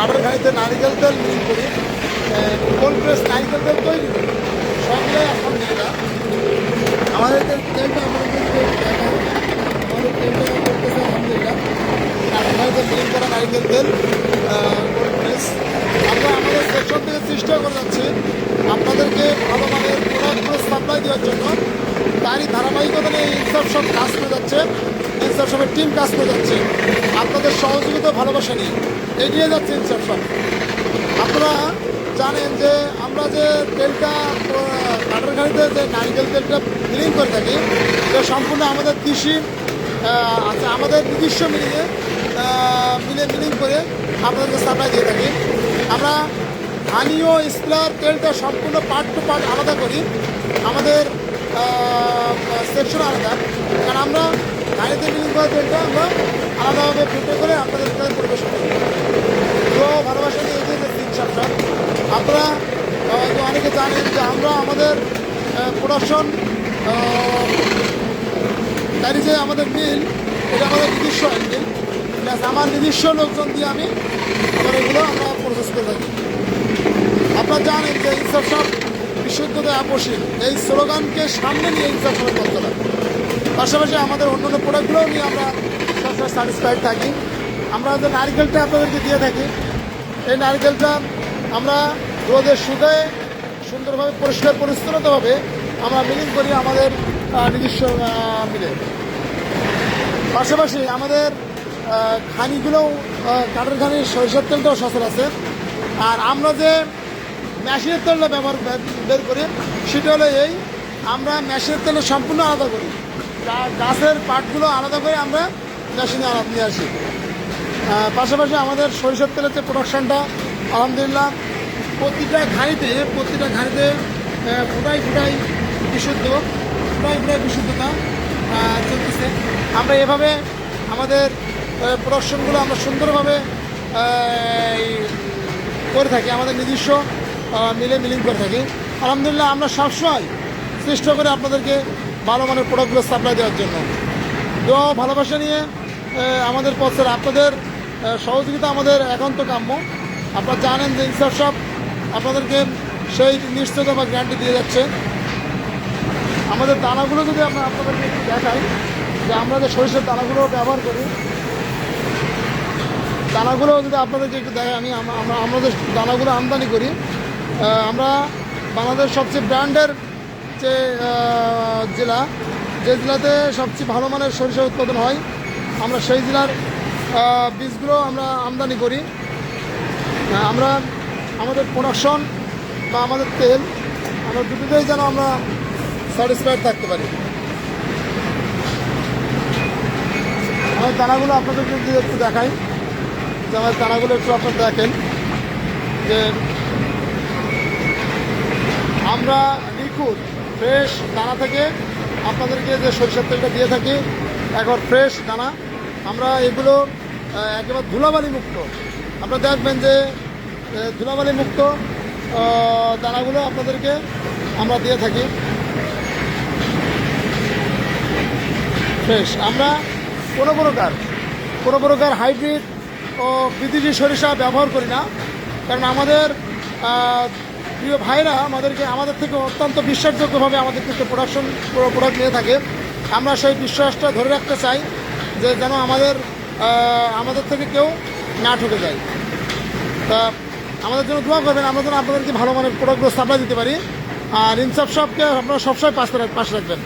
এতে নারিকেল তেল মিল করি। কোল্ড প্রেস নারিকেল তেল তৈরি করি? সব এখন যেটা আমাদের তেল- তেলটা আমাদের আমাদের তেলটা করতেছে আলহামদুলিল্লাহ নারিকেল করা নারিকেল তেল কোল্ড প্রেস আমরা আমাদের সেকশন থেকে চেষ্টা করে যাচ্ছি আপনাদেরকে ভালো মানের প্রোডাক্টগুলো সাপ্লাই দেওয়ার জন্য তারই ধারাবাহিকতা নিয়ে ইনসাফ সব কাজ করে যাচ্ছে। ইনসাফ সবের টিম কাজ করে যাচ্ছে। আপনাদের সহযোগিতা ভালোবাসা নিয়ে এগিয়ে যাচ্ছে ইনসাফ সব আপনারা জানেন যে আমরা যে তেলটা কাটার গাড়িতে যে নারিকেল তেলটা ফিলিং করে থাকি এটা সম্পূর্ণ আমাদের কৃষি আচ্ছা আমাদের নিজস্ব মিলিয়ে মিলে মিলিং করে আপনাদেরকে সাপ্লাই দিয়ে থাকি। আমরা স্থানীয় স্প্লার তেলটা সম্পূর্ণ পার্ট টু পার্ট আলাদা করি। আমাদের সেকশন আলাদা। কারণ আমরা গাড়িতে মিলিং করা তেলটা আমরা আলাদাভাবে ফিল্টার করে আপনাদের কাছে পরিবেশন করি। তো ভালোবাসা নিয়ে এগিয়ে যাচ্ছি ইনশাল্লাহ আপনারা অনেকে জানেন যে আমরা আমাদের প্রোডাকশন গাড়ি যে আমাদের মিল এটা আমাদের নিজস্ব মিল প্লাস আমার নিজস্ব লোকজন দিয়ে আমি এগুলো আমরা প্রসেস করে থাকি। আপনারা জানেন যে ইনসাফ সব বিশুদ্ধতা আপোষহীন এই স্লোগানকে সামনে নিয়ে ইনসাফ করতে চলা পাশাপাশি আমাদের অন্যান্য প্রোডাক্টগুলোও নিয়ে আমরা সবসময় স্যাটিসফাইড থাকি। আমরা যে নারকেলটা আপনাদেরকে দিয়ে থাকি, এই নারকেলটা আমরা রোদে শুকায় সুন্দরভাবে, পরিষ্কার, পরিচ্ছন্নতাভাবে আমরা মিলিং করি আমাদের নিজস্ব মিলে। পাশাপাশি আমাদের খানিগুলোও কাঠের খানির সরিষার তেলটাও সচল আছে। আর আমরা যে ম্যাশিনের তেলটা ব্যবহার বের করি। সেটা হলো এই, আমরা মেশিনের তেলটা সম্পূর্ণ আলাদা করি। গাছের পাটগুলো আলাদা করে আমরা মেশিনে আলাদা নিয়ে আসি। পাশাপাশি আমাদের সরিষার তেলের যে প্রোডাকশনটা আলহামদুলিল্লাহ, প্রতিটা ঘাড়িতে প্রতিটা ঘাড়িতে ফুটাই ফুটাই বিশুদ্ধ, ফুটাই ফুটাই বিশুদ্ধতা চলতেছে। আমরা এভাবে আমাদের প্রোডাকশনগুলো আমরা সুন্দরভাবে করে থাকি। আমাদের নিজস্ব মিলে মিলিং করে থাকি। আলহামদুলিল্লাহ, আমরা সবসময় চেষ্টা করে আপনাদেরকে ভালো মানের প্রোডাক্টগুলো সাপ্লাই দেওয়ার জন্য। দোয়া ভালোবাসা নিয়ে আমাদের পথের আপনাদের সহযোগিতা আমাদের একান্ত কাম্য। আপনারা জানেন যে ইনসাফ সব আপনাদেরকে সেই নিশ্চয়তা বা গ্যারান্টি দিয়ে যাচ্ছে। আমাদের দানাগুলো যদি আমরা আপনাদেরকে একটু দেখাই, যে আমরা যে সরিষার দানাগুলো ব্যবহার করি, দানাগুলো যদি আপনাদেরকে একটু দেখাই, আমি আমরা যে দানাগুলো আমদানি করি আমরা বাংলাদেশ সবচেয়ে ব্র্যান্ডের যে জেলা, যে জেলাতে সবচেয়ে ভালো মানের সরিষা উৎপাদন হয়, আমরা সেই জেলার বীজগুলো আমরা আমদানি করি। আমরা আমাদের প্রোডাকশন বা আমাদের তেল, আমরা দুটোতেই যেন আমরা স্যাটিসফাইড থাকতে পারি। আমার দানাগুলো আপনাদেরকে যদি একটু দেখাই, যে আমার দানাগুলো একটু আপনারা দেখেন, যে আমরা নিখুঁত, ফ্রেশ দানা থেকে আপনাদেরকে যে সরিষার তেলটা দিয়ে থাকি, একবার ফ্রেশ দানা। আমরা এগুলো একেবারে ধুলাবালি মুক্ত। আপনারা দেখবেন যে ধুলাবালি মুক্ত দানাগুলো আপনাদেরকে আমরা দিয়ে থাকি। ফ্রেশ। আমরা কোনো প্রকার কোনো প্রকার হাইব্রিড ও বিদেশি সরিষা ব্যবহার করি না। কারণ আমাদের প্রিয় ভাইরা, আমাদেরকে, আমাদের থেকে অত্যন্ত বিশ্বাসযোগ্যভাবে আমাদের থেকে প্রোডাকশন প্রোডাক্ট নিয়ে থাকে। আমরা সেই বিশ্বাসটা ধরে রাখতে চাই যে যেন আমাদের আমাদের থেকে কেউ না ঠকে যায়। তা আমাদের জন্য দোয়া করবেন, আমরা যেন আপনাদেরকে ভালো মানের প্রোডাক্টগুলো সাপ্লাই দিতে পারি। আর ইনসাফ সবকে আপনারা সবসময় পাশে পাশে রাখবেন।